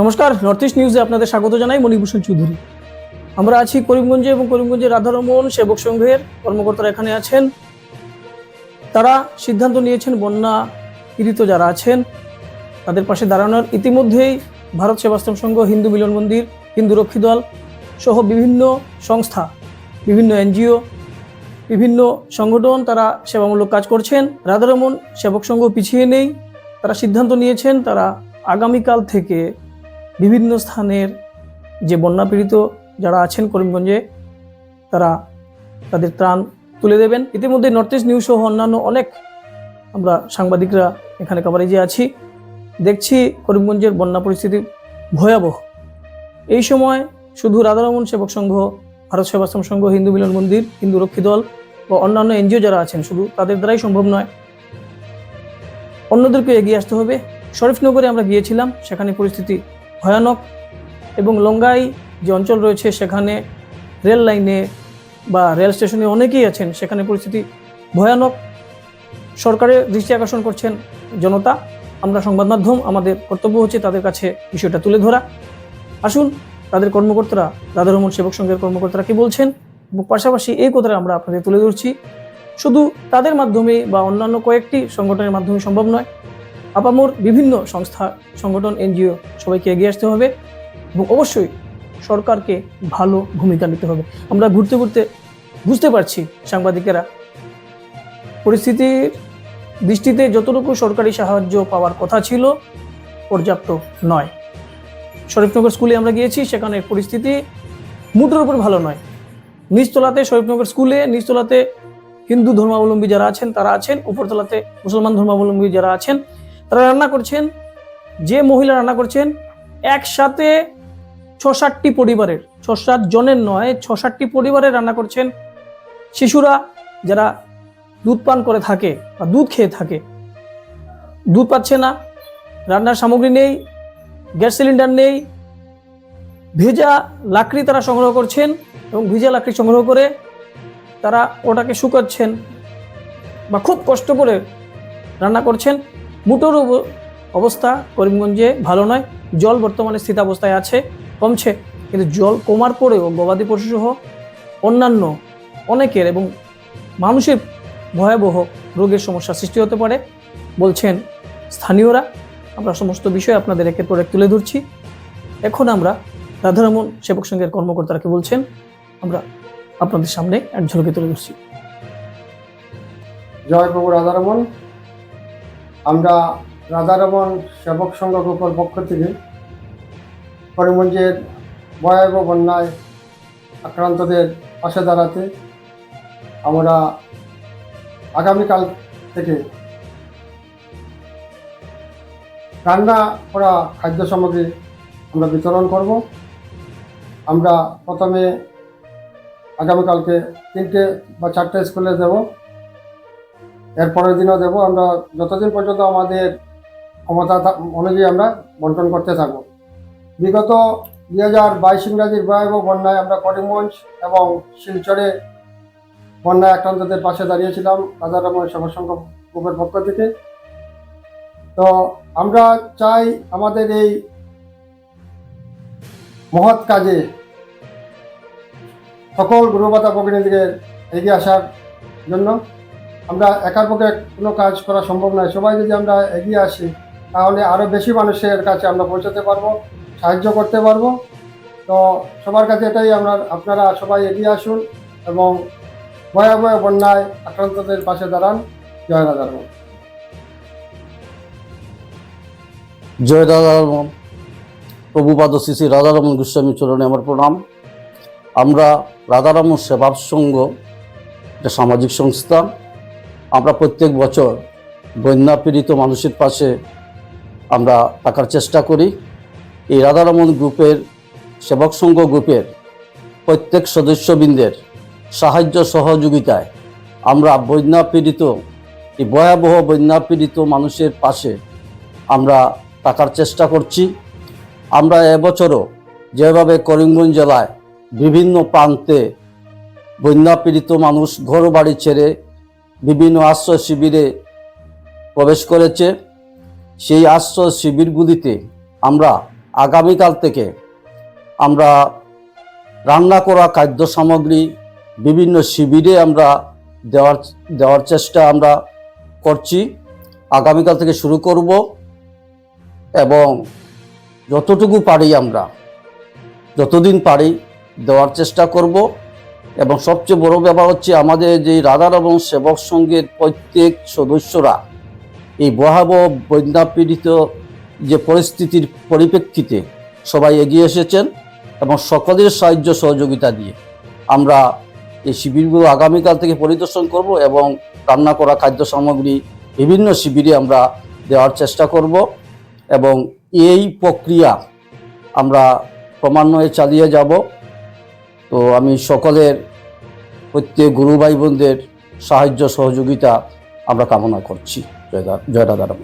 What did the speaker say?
নমস্কার north east নিউজে আপনাদের স্বাগত জানাই মণিভূষণ চৌধুরী। আমরা আছি করিমগঞ্জে এবং করিমগঞ্জের রাধারমন সেবক সংঘের কর্মকর্তারা এখানে আছেন। তারা সিদ্ধান্ত নিয়েছেন বন্যা পীড়িত যারা আছেন, তাদের পাশে দাঁড়ানোর। ইতিমধ্যেই ভারত সেবাশ্রম সংঘ, হিন্দু মিলন মন্দির, হিন্দু রক্ষী দল সহ বিভিন্ন সংস্থা, বিভিন্ন এনজিও, বিভিন্ন সংগঠন তারা সেবামূলক কাজ করছেন। রাধারমন সেবক সংঘ পিছিয়ে নেই। তারা সিদ্ধান্ত নিয়েছেন তারা আগামীকাল থেকে বিভিন্ন স্থানের যে বন্যা পীড়িত যারা আছেন করিমগঞ্জে, তারা তাদের ত্রাণ তুলে দেবেন। ইতিমধ্যে নর্থ ইস্ট নিউজ সহ অন্যান্য অনেক আমরা সাংবাদিকরা এখানে কভারেজে আছি। দেখছি করিমগঞ্জের বন্যা পরিস্থিতি ভয়াবহ। এই সময় শুধু রাধারমন সেবক সংঘ, ভারত সেবাশ্রম সংঘ, হিন্দু মিলন মন্দির, হিন্দু রক্ষী দল বা অন্যান্য এনজিও যারা আছেন, শুধু তাদের দ্বারাই সম্ভব নয় অন্যদেরকে এগিয়ে আসতে হবে। শরীফনগরে আমরা গিয়েছিলাম, সেখানে পরিস্থিতি ভয়ানক এবং লঙ্গাই যে অঞ্চল রয়েছে, সেখানে রেল লাইনে বা রেল স্টেশনে অনেকেই আছেন। সেখানে পরিস্থিতি ভয়ানক। সরকারের দৃষ্টি আকর্ষণ করছেন জনতা। আমরা সংবাদ মাধ্যম, আমাদের কর্তব্য হচ্ছে তাদের কাছে বিষয়টা তুলে ধরা। আসুন, তাদের কর্মকর্তারা, দাদা রহমান সেবক সংঘের কর্মকর্তারা কি বলছেন? এবং পাশাপাশি এই কথাটা আমরা আপনাদের তুলে ধরছি। শুধু তাদের মাধ্যমে বা অন্যান্য কয়েকটি সংগঠনের মাধ্যমে সম্ভব নয় আপামোর বিভিন্ন সংস্থা, সংগঠন, এনজিও সবাইকে এগিয়ে আসতে হবে এবং অবশ্যই সরকারকে ভালো ভূমিকা নিতে হবে। আমরা ঘুরতে ঘুরতে বুঝতে পারছি সাংবাদিকেরা পরিস্থিতির দৃষ্টিতে যতটুকু সরকারি সাহায্য পাওয়ার কথা ছিল, পর্যাপ্ত নয়। শরীফনগর স্কুলে আমরা গিয়েছি, সেখানে পরিস্থিতি মুটোর উপর ভালো নয়। নিচতলাতে শরীফনগর স্কুলে, নিচতলাতে হিন্দু ধর্মাবলম্বী যারা আছেন, তারা আছেন। উপরতলাতে মুসলমান ধর্মাবলম্বী যারা আছেন তারা রান্না করছেন, যে মহিলা রান্না করছেন, একসাথে ছ সাতটি পরিবারের ছ সাত জনের নয় ছ সাতটি পরিবারের রান্না করছেন শিশুরা যারা দুধ পান করে থাকে বা দুধ খেয়ে থাকে। দুধ পাচ্ছে না, রান্নার সামগ্রী নেই, গ্যাস সিলিন্ডার নেই, ভেজা লাকড়ি তারা সংগ্রহ করছেন এবং ভিজা লাকড়ি সংগ্রহ করে তারা ওটাকে শুকাচ্ছেন বা খুব কষ্ট করে রান্না করছেন। মুটোর অব- অবস্থা করিমগঞ্জে ভালো নয়। জল বর্তমানে স্থিতাবস্থায় আছে, কমছে। কিন্তু জল কমার পরেও গবাদি পশুসহ অন্যান্য অনেকের এবং মানুষের ভয়াবহ রোগের সমস্যা সৃষ্টি হতে পারে, বলছেন স্থানীয়রা। আমরা সমস্ত বিষয় আপনাদের একের পর এক তুলে ধরছি। এখন আমরা রাধারমন সেবক সংঘের কর্মকর্তারা কি বলছেন, আমরা আপনাদের সামনে এক ঝলকে তুলে ধরছি। জয় প্রভু রাধারমন। আমরা রাধারমন সেবক সংঘ গ্রুপের পক্ষ থেকে করিমগঞ্জের ভয়াবহ বন্যায় আক্রান্তদের পাশে দাঁড়াতে আমরা আগামীকাল থেকে রান্না করা খাদ্য সামগ্রী আমরা বিতরণ করব। আমরা প্রথমে আগামীকালকে তিনটে বা চারটে স্কুলে দেবো এর পরের দিনও দেবো। আমরা যতদিন পর্যন্ত আমাদের ক্ষমতা অনুযায়ী আমরা বন্টন করতে থাকব। বিগত দুই হাজার বাইশ ইংরাজির ভয়াবহ বন্যায় আমরা করিমগঞ্জ এবং শিলচরে বন্যায় আক্রান্তদের পাশে দাঁড়িয়েছিলাম রাজা রমন সেবা সংঘ গ্রুপের পক্ষ থেকে। তো আমরা চাই আমাদের এই মহৎ কাজে সকল গুরুবাতা ভগিনীদের এগিয়ে আসার জন্য। আমরা একার পক্ষে কোনো কাজ করা সম্ভব নয়। সবাই যদি আমরা এগিয়ে আসি, তাহলে আরও বেশি মানুষের কাছে আমরা পৌঁছাতে পারব, সাহায্য করতে পারব। তো সবার কাছে এটাই আমরা, আপনারা সবাই এগিয়ে আসুন এবং ভয়াবহ বন্যায় আক্রান্তদের পাশে দাঁড়ান। জয় রাজা রমন। জয় রাধারমন প্রভুপাদ শ্রী শ্রী রাধারমন গোস্বামী চরণে আমার প্রণাম। আমরা রাধারমন সেবা সংঘ একটা সামাজিক সংস্থা। আমরা প্রত্যেক বছর বন্যা পীড়িত মানুষের পাশে আমরা থাকার চেষ্টা করি। এই রাধারমন গ্রুপের, সেবক সংঘ গ্রুপের প্রত্যেক সদস্যবৃন্দের সাহায্য সহযোগিতায় আমরা বন্যা পীড়িত এই ভয়াবহ বন্যা পীড়িত মানুষের পাশে আমরা থাকার চেষ্টা করছি। আমরা এবছরও যেভাবে করিমগঞ্জ জেলায় বিভিন্ন প্রান্তে বন্যা পীড়িত মানুষ ঘর বাড়ি ছেড়ে বিভিন্ন আশ্রয় শিবিরে প্রবেশ করেছে। সেই আশ্রয় শিবিরগুলিতে আমরা আগামীকাল থেকে আমরা রান্না করা খাদ্য সামগ্রী বিভিন্ন শিবিরে আমরা দেওয়ার দেওয়ার চেষ্টা আমরা করছি। আগামীকাল থেকে শুরু করব এবং যতটুকু পারি আমরা, যতদিন পারি দেওয়ার চেষ্টা করব। এবং সবচেয়ে বড় ব্যাপার হচ্ছে আমাদের যে রাধার এবং সেবক সঙ্গের প্রত্যেক সদস্যরা এই ভয়াবহ বন্যাপীড়িত যে পরিস্থিতির পরিপ্রেক্ষিতে সবাই এগিয়ে এসেছেন এবং সকলের সাহায্য সহযোগিতা দিয়ে আমরা এই শিবিরগুলো আগামীকাল থেকে পরিদর্শন করব এবং রান্না করা খাদ্য সামগ্রী বিভিন্ন শিবিরে আমরা দেওয়ার চেষ্টা করব এবং এই প্রক্রিয়া আমরা ক্রমান্বয়ে চালিয়ে যাব। তো আমি সকলের প্রত্যেক গুরু ভাই বোনদের সাহায্য সহযোগিতা আমরা কামনা করছি জয়দা দা- জয় রাধারাম